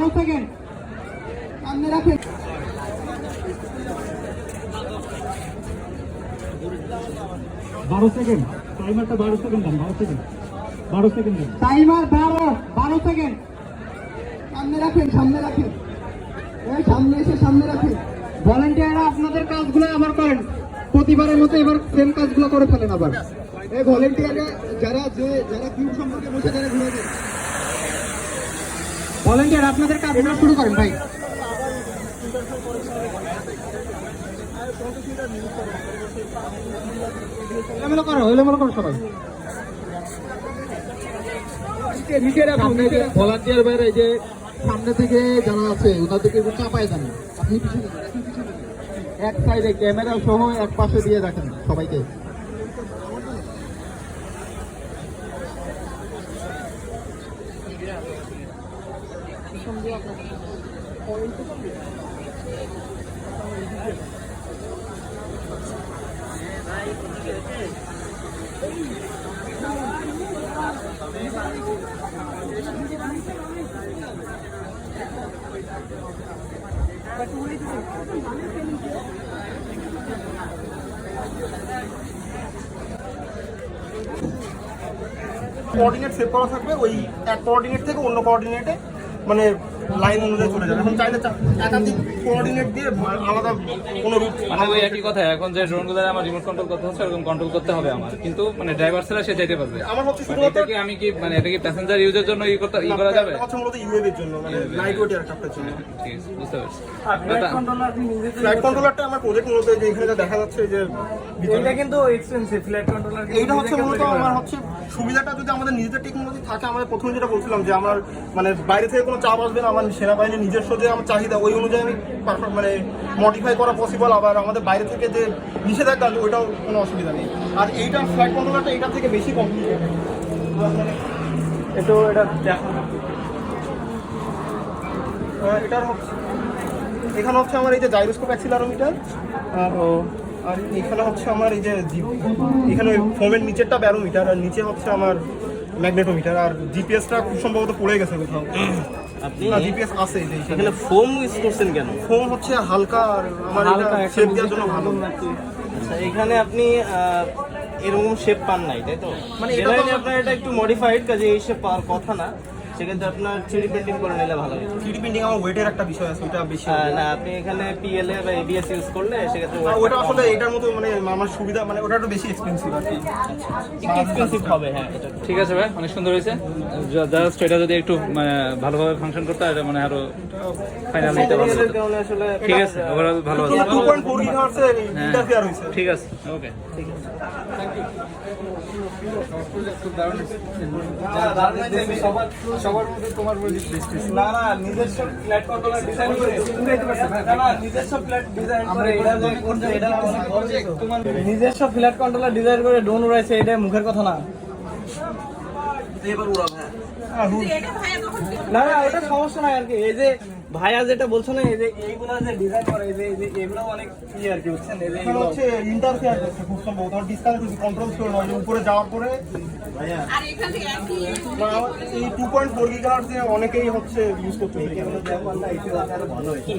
বারো সেকেন্ড সামনে রাখেন। বারো সেকেন্ড। টাইমারটা বারো সেকেন্ড দেন বারো সেকেন্ড। বারো সেকেন্ড দেন। টাইমার বারো বারো সেকেন্ড। সামনে রাখেন সামনে রাখেন। এই সামনে এসে সামনে রাখেন। ভলেন্টিয়াররা আপনাদের কাজগুলো আবার করেন। প্রতিবারের মতো এবার সেম কাজগুলো করে ফেলেন আবার। এই ভলেন্টিয়াররা যারা যে যারা কিউ সম্পর্কে বসে তারা ঘুরে ভলেন্টিয়ার, আপনাদের কাজগুলো শুরু করেন ভাই। এলোমেলো করো এলোমেলো করো সবাই। ভলান্টিয়ার বাইরে যে সামনে থেকে যারা আছে ওনাদেরকে একটু চাপায় এক সাইডে ক্যামেরা সহ এক পাশে দিয়ে রাখেন সবাইকে। কোঅর্ডিনেট সেভ করা থাকবে ওই এক কোঅর্ডিনেট থেকে অন্য কোঅর্ডিনেটে মানে লাইন অনুযায়ী চলে যাবে। এখন চাইলে একাধিক কোঅর্ডিনেট দিয়ে আলাদা কোনো রুট মানে ওই একই কথা এখন যে ড্রোনগুলো আমার রিমোট কন্ট্রোল করতে হচ্ছে এরকম কন্ট্রোল করতে হবে আমার। কিন্তু মানে ড্রাইভার ছাড়া সে যেতে পারবে। আমার হচ্ছে মানে শুধুমাত্র কি আমি কি মানে এটা কি প্যাসেঞ্জার ইউজের জন্য ই করতে ই করা যাবে? এটা হচ্ছে মূলত ইউএভির জন্য মানে লাইট ওয়েট এয়ারক্রাফটের জন্য। ঠিক আছে বুঝতে পারছি। ফ্লাইট কন্ট্রোলারটা আমার প্রজেক্ট মূলত যে এখানে দেখা যাচ্ছে যে এটা কিন্তু এক্সপেন্সিভ ফ্ল্যাট কন্ট্রোলার এইটা হচ্ছে মূলত আমার হচ্ছে সুবিধাটা যদি আমাদের নিজেদের টেকনোলজি থাকে আমাদের প্রথমে যেটা বলছিলাম যে আমার মানে বাইরে থেকে কোনো চাপ আসবে না আমার সেনাবাহিনীর নিজস্ব যে আমার চাহিদা ওই অনুযায়ী আমি মানে মডিফাই করা পসিবল আবার আমাদের বাইরে থেকে যে নিষেধাজ্ঞা ওইটাও কোনো অসুবিধা নেই। আর এইটা ফ্লাইট কন্ট্রোলারটা এটা থেকে বেশি কমপ্লিকেটেড একটু এটা দেখো। এটার হচ্ছে। এখানে হচ্ছে আমার এই যে জাইরোস্কোপ অ্যাক্সিলারোমিটার আর আর এখানে হচ্ছে আমার এই যে এখানে ফোমের নিচেরটা ব্যারোমিটার আর নিচে হচ্ছে আমার ম্যাগনেটোমিটার আর জিপিএসটা খুব সম্ভবত পড়ে গেছে কোথাও। আপনি জিপিএস আছে এখানে ফোম ইউজ করছেন কেন? ফোম হচ্ছে হালকা আর আমার হালকা শেপ দেওয়ার জন্য ভালো। আচ্ছা এখানে আপনি আহ, এরকম শেপ পান নাই তাই তো? মানে মানে এটা আপনার এটা একটু মডিফাইড কাজে এই শেপ পাওয়ার কথা না। সেক্ষেত্রে আপনার থ্রি পেন্টিং করে নিলে ভালো হয় থ্রি প্রিন্টিং আমার ওয়েটের একটা বিষয় আছে ওটা বেশি না আপনি এখানে পিএলএ বা এবিএস ইউজ করলে সেক্ষেত্রে ওটা আসলে এটার মতো মানে আমার সুবিধা মানে ওটা একটু বেশি এক্সপেন্সিভ আর কি। এক্সপেন্সিভ হবে হ্যাঁ ঠিক আছে ভাই অনেক সুন্দর হয়েছে। জাস্ট এটা যদি একটু মানে ভালোভাবে ফাংশন করতে এটা মানে আরও ফাইনাল নিতে এর আসলে ঠিক আছে ওভারঅল ভালো আছে টু পয়েন্ট ফোর গিগাহার্টসের হ্যাঁ। ইন্টারফেয়ার হয়েছে। ঠিক আছে ওকে না না নিজস্ব ফ্ল্যাট কন্ট্রোলার ডিজাইন করে না না নিজস্ব ফ্ল্যাট ডিজাইন করে এটা যে এটা অনেক নিজস্ব ফ্ল্যাট কন্ট্রোলার ডিজাইন করে ডোন উড়াইছে এটা মুখের কথা না। না না ওটা সমস্যা নাই আর কি। এই যে ভাইয়া যেটা বলছো না এই যে এইগুলা যে ডিজাইন করে এই যে এই যে এগুলো অনেক ই আর কি বুঝছেন? এই যে এগুলো- হচ্ছে ইন্টারফেয়ার করছে খুব সম্ভবত ডিসকানেক্ট হচ্ছে কন্ট্রোল করে উপরে যাওয়ার পরে আর এখান থেকে একই এই অনেকেই হচ্ছে ইউজ করতে